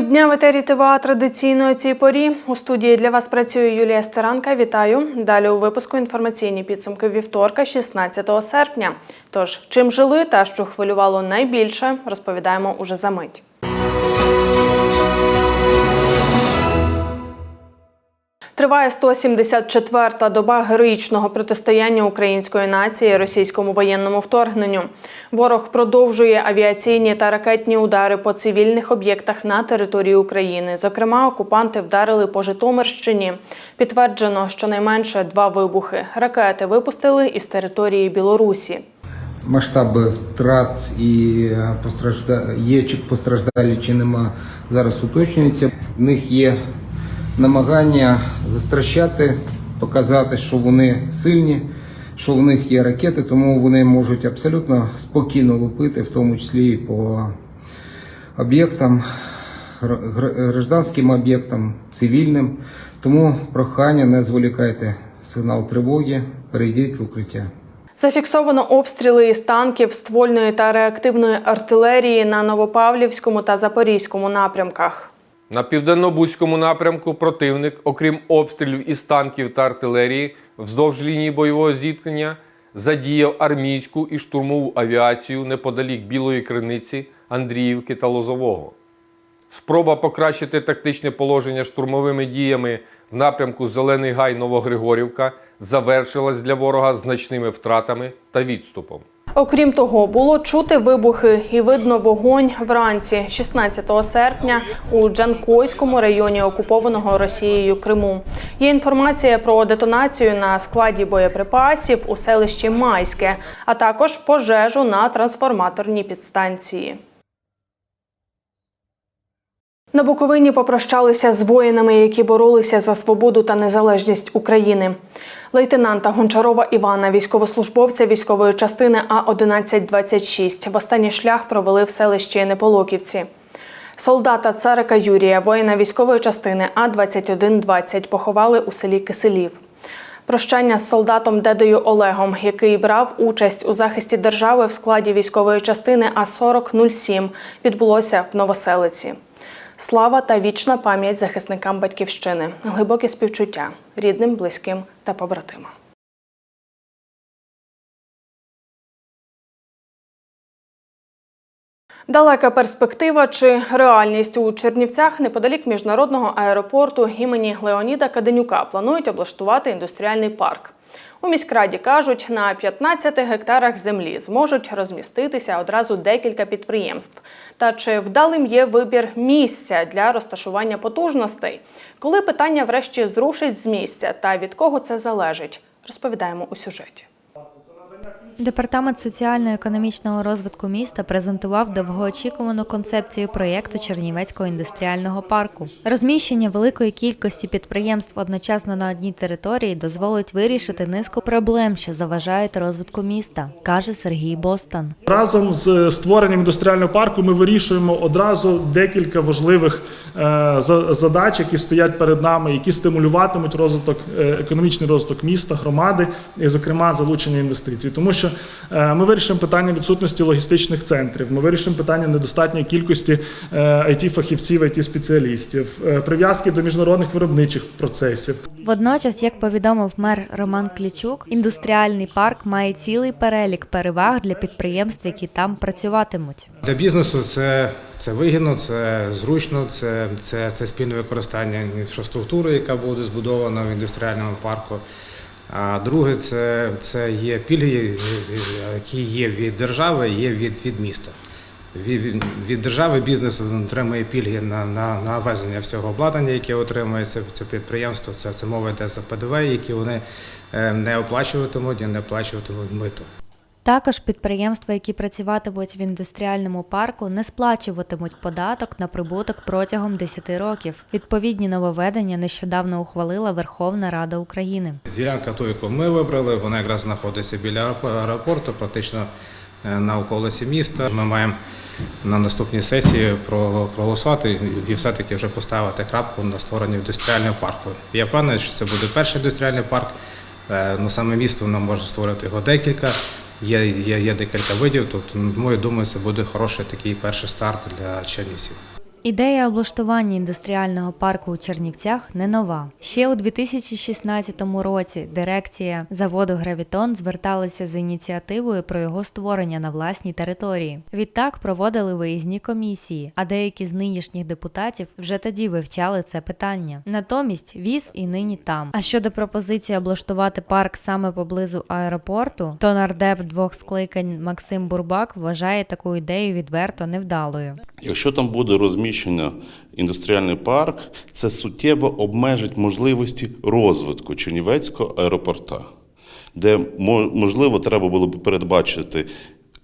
Дня в етері ТВА традиційно цій порі. У студії для вас працює Юлія Старанка. Вітаю. Далі у випуску інформаційні підсумки вівторка, 16 серпня. Тож, чим жили та що хвилювало найбільше, розповідаємо уже за мить. Триває 174-та доба героїчного протистояння української нації російському воєнному вторгненню. Ворог продовжує авіаційні та ракетні удари по цивільних об'єктах на території України. Зокрема, окупанти вдарили по Житомирщині. Підтверджено, щонайменше два вибухи. Ракети випустили із території Білорусі. Масштаби втрат і е, постражда... є чи постраждалі чи нема зараз уточнюється. В них є намагання застращати, показати, що вони сильні, що в них є ракети, тому вони можуть абсолютно спокійно лупити, в тому числі і по об'єктам, гр- гр- гражданським об'єктам, цивільним. Тому прохання не зволікайте сигнал тривоги, перейдіть в укриття. Зафіксовано обстріли із танків, ствольної та реактивної артилерії на Новопавлівському та Запорізькому напрямках. На південно-бузькому напрямку противник, окрім обстрілів із танків та артилерії, вздовж лінії бойового зіткнення задіяв армійську і штурмову авіацію неподалік Білої Криниці, Андріївки та Лозового. Спроба покращити тактичне положення штурмовими діями в напрямку Зелений Гай Новогригорівка завершилась для ворога значними втратами та відступом. Окрім того, було чути вибухи і видно вогонь вранці, 16 серпня, у Джанкойському районі окупованого Росією Криму. Є інформація про детонацію на складі боєприпасів у селищі Майське, а також пожежу на трансформаторній підстанції. На Буковині попрощалися з воїнами, які боролися за свободу та незалежність України. Лейтенанта Гончарова Івана, військовослужбовця військової частини А 1126 в останній шлях провели в селищі Неполоківці. Солдата Царика Юрія, воїна військової частини А 2120 поховали у селі Киселів. Прощання з солдатом Дедою Олегом, який брав участь у захисті держави в складі військової частини А 4007 відбулося в Новоселиці. Слава та вічна пам'ять захисникам батьківщини, глибоке співчуття рідним, близьким та побратимам. Далека перспектива чи реальність у Чернівцях неподалік міжнародного аеропорту імені Леоніда Каденюка планують облаштувати індустріальний парк. У міськраді кажуть, на 15 гектарах землі зможуть розміститися одразу декілька підприємств. Та чи вдалим є вибір місця для розташування потужностей? Коли питання врешті зрушить з місця та від кого це залежить, розповідаємо у сюжеті. Департамент соціально-економічного розвитку міста презентував довгоочікувану концепцію проєкту Чернівецького індустріального парку. Розміщення великої кількості підприємств одночасно на одній території дозволить вирішити низку проблем, що заважають розвитку міста, каже Сергій Бостан. Разом з створенням індустріального парку ми вирішуємо одразу декілька важливих е, задач, які стоять перед нами, які стимулюватимуть розвиток, е, економічний розвиток міста, громади, і, зокрема, залучення інвестицій. Тому що е, ми вирішимо питання відсутності логістичних центрів, ми вирішимо питання недостатньої кількості it фахівців it спеціалістів прив'язки до міжнародних виробничих процесів. Водночас, як повідомив мер Роман Клічук, індустріальний парк має цілий перелік переваг для підприємств, які там працюватимуть. Для бізнесу це, це вигідно, це зручно, це, це, це спільне використання інфраструктури, яка буде збудована в індустріальному парку. А друге, це, це є пільги, які є від держави, є від, від міста. Від, від- держави бізнесу отримує пільги на, на, на ввезення всього обладнання, яке отримує це, це підприємство. Це, це мова йде за ПДВ, які вони е, не оплачуватимуть і не оплачуватимуть мито. Також підприємства, які працюватимуть в індустріальному парку, не сплачуватимуть податок на прибуток протягом 10 років. Відповідні нововведення нещодавно ухвалила Верховна Рада України. Ділянка ту, яку ми вибрали, вона якраз знаходиться біля аеропорту, практично е, на околиці міста. Ми маємо на наступній сесії проголосувати і все-таки вже поставити крапку на створенні індустріального парку. Я впевнений, що це буде перший індустріальний парк. Е, Ну, саме місто воно може створити його декілька. Є, є, є декілька видів. Тобто, думаю, це буде хороший такий перший старт для чернівців. Ідея облаштування індустріального парку у Чернівцях не нова. Ще у 2016 році дирекція заводу Гравітон зверталася з ініціативою про його створення на власній території. Відтак проводили виїзні комісії, а деякі з нинішніх депутатів вже тоді вивчали це питання. Натомість віз і нині там. А щодо пропозиції облаштувати парк саме поблизу аеропорту, то нардеп двох скликань Максим Бурбак вважає таку ідею відверто невдалою. Якщо там буде розміщено індустріальний парк, це суттєво обмежить можливості розвитку Чернівецького аеропорта, де мо- можливо треба було б передбачити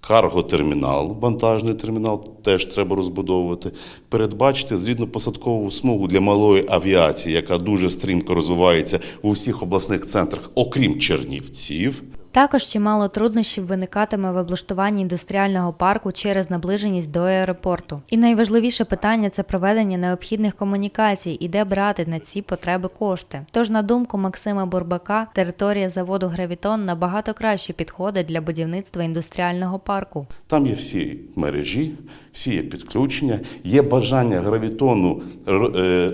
карготермінал, вантажний термінал теж треба розбудовувати, передбачити зрідно-посадкову смугу для малої авіації, яка дуже стрімко розвивається у всіх обласних центрах, окрім Чернівців. Також чимало труднощів виникатиме в облаштуванні індустріального парку через наближеність до аеропорту. І найважливіше питання це проведення необхідних комунікацій і де брати на ці потреби кошти. Тож, на думку Максима Бурбака, територія заводу Гравітон набагато краще підходить для будівництва індустріального парку. Там є всі мережі, всі є підключення, є бажання гравітону е,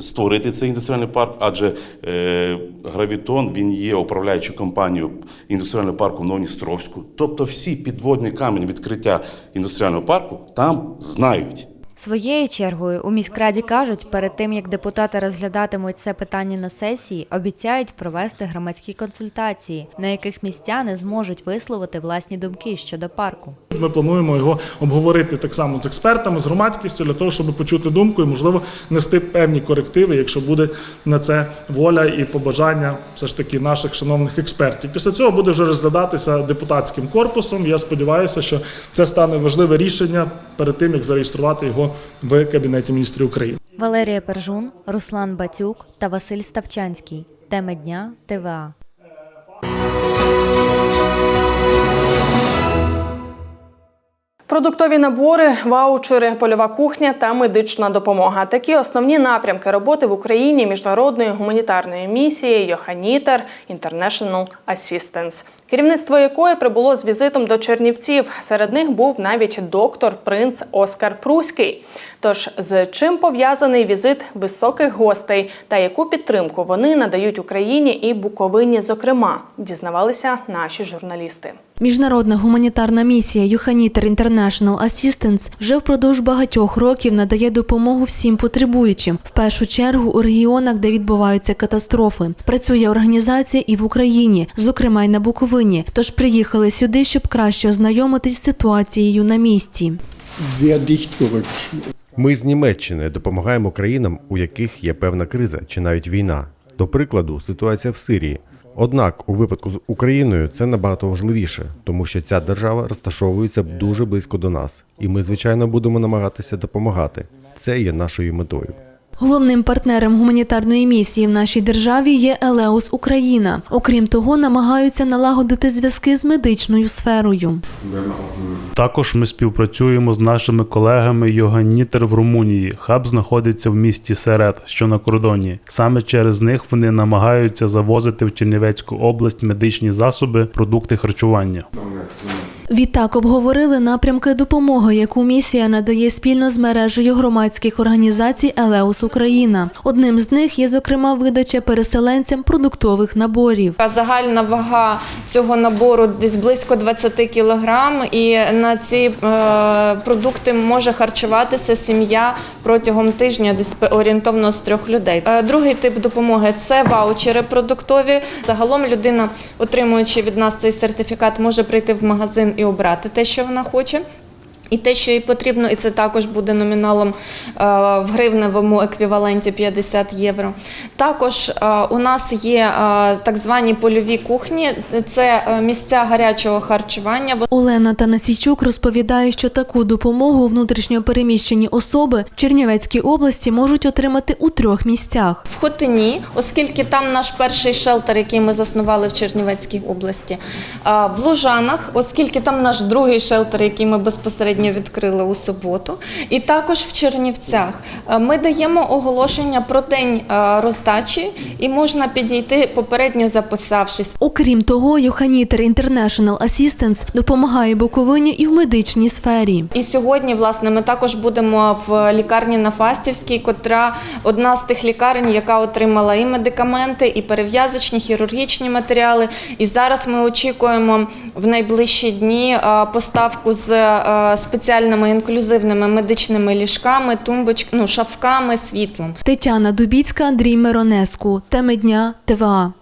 створити цей індустріальний парк, адже е, гравітон він є управляючою компанією індустріального парку в Новодністровську. Тобто всі підводні камені відкриття індустріального парку там знають. Своєю чергою у міськраді кажуть, перед тим як депутати розглядатимуть це питання на сесії, обіцяють провести громадські консультації, на яких містяни зможуть висловити власні думки щодо парку. Ми плануємо його обговорити так само з експертами, з громадськістю для того, щоб почути думку і, можливо, нести певні корективи, якщо буде на це воля і побажання все ж таки наших шановних експертів. Після цього буде вже розглядатися депутатським корпусом. Я сподіваюся, що це стане важливе рішення перед тим, як зареєструвати його в Кабінеті міністрів України. Валерія Пержун, Руслан Батюк та Василь Ставчанський. Теми дня ТВА. Продуктові набори, ваучери, польова кухня та медична допомога. Такі основні напрямки роботи в Україні міжнародної гуманітарної місії Йоханітер International Assistance, керівництво якої прибуло з візитом до Чернівців. Серед них був навіть доктор принц Оскар Пруський. Тож з чим пов'язаний візит високих гостей та яку підтримку вони надають Україні і Буковині, зокрема, дізнавалися наші журналісти. Міжнародна гуманітарна місія Юханітер International Assistance вже впродовж багатьох років надає допомогу всім потребуючим, в першу чергу у регіонах, де відбуваються катастрофи. Працює організація і в Україні, зокрема й на Буковині. Тож приїхали сюди, щоб краще ознайомитись з ситуацією на місці. Ми з Німеччини допомагаємо країнам, у яких є певна криза чи навіть війна. До прикладу, ситуація в Сирії. Однак, у випадку з Україною це набагато важливіше, тому що ця держава розташовується дуже близько до нас, і ми, звичайно, будемо намагатися допомагати. Це є нашою метою. Головним партнером гуманітарної місії в нашій державі є Елеус Україна. Окрім того, намагаються налагодити зв'язки з медичною сферою. Також ми співпрацюємо з нашими колегами Йоганнітер в Румунії. Хаб знаходиться в місті Серед, що на кордоні. Саме через них вони намагаються завозити в Чернівецьку область медичні засоби, продукти харчування. Відтак обговорили напрямки допомоги, яку місія надає спільно з мережею громадських організацій Елеус Україна. Одним з них є зокрема видача переселенцям продуктових наборів. Загальна вага цього набору десь близько 20 кілограм, і на ці е, продукти може харчуватися сім'я протягом тижня, десь орієнтовно з трьох людей. Е, другий тип допомоги це ваучери продуктові. Загалом людина, отримуючи від нас цей сертифікат, може прийти в магазин і обрати те, що вона хоче. І те, що їй потрібно, і це також буде номіналом е, в гривневому еквіваленті 50 євро. Також е, у нас є е, так звані польові кухні, це місця гарячого харчування. Олена Танасійчук розповідає, що таку допомогу внутрішньо переміщені особи в Чернівецькій області можуть отримати у трьох місцях. В Хотині, оскільки там наш перший шелтер, який ми заснували в Чернівецькій області, в Лужанах, оскільки там наш другий шелтер, який ми безпосередньо сьогодні відкрили у суботу. І також в Чернівцях Е, ми даємо оголошення про день е, роздачі, і можна підійти попередньо записавшись. Окрім того, Юханітер International Assistance допомагає Буковині і в медичній сфері. І сьогодні, власне, ми також будемо в лікарні на Фастівській, котра одна з тих лікарень, яка отримала і медикаменти, і перев'язочні, хірургічні матеріали. І зараз ми очікуємо в найближчі дні е, поставку з спеціальними інклюзивними медичними ліжками, тумбоч... ну, шафками, світлом. Тетяна Дубіцька, Андрій Миронеску. Теми дня ТВА.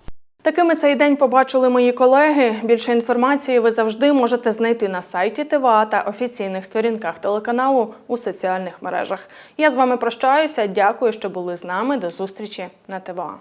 Такими цей день побачили мої колеги. Більше інформації ви завжди можете знайти на сайті ТВА та офіційних сторінках телеканалу у соціальних мережах. Я з вами прощаюся. Дякую, що були з нами. До зустрічі на ТВА.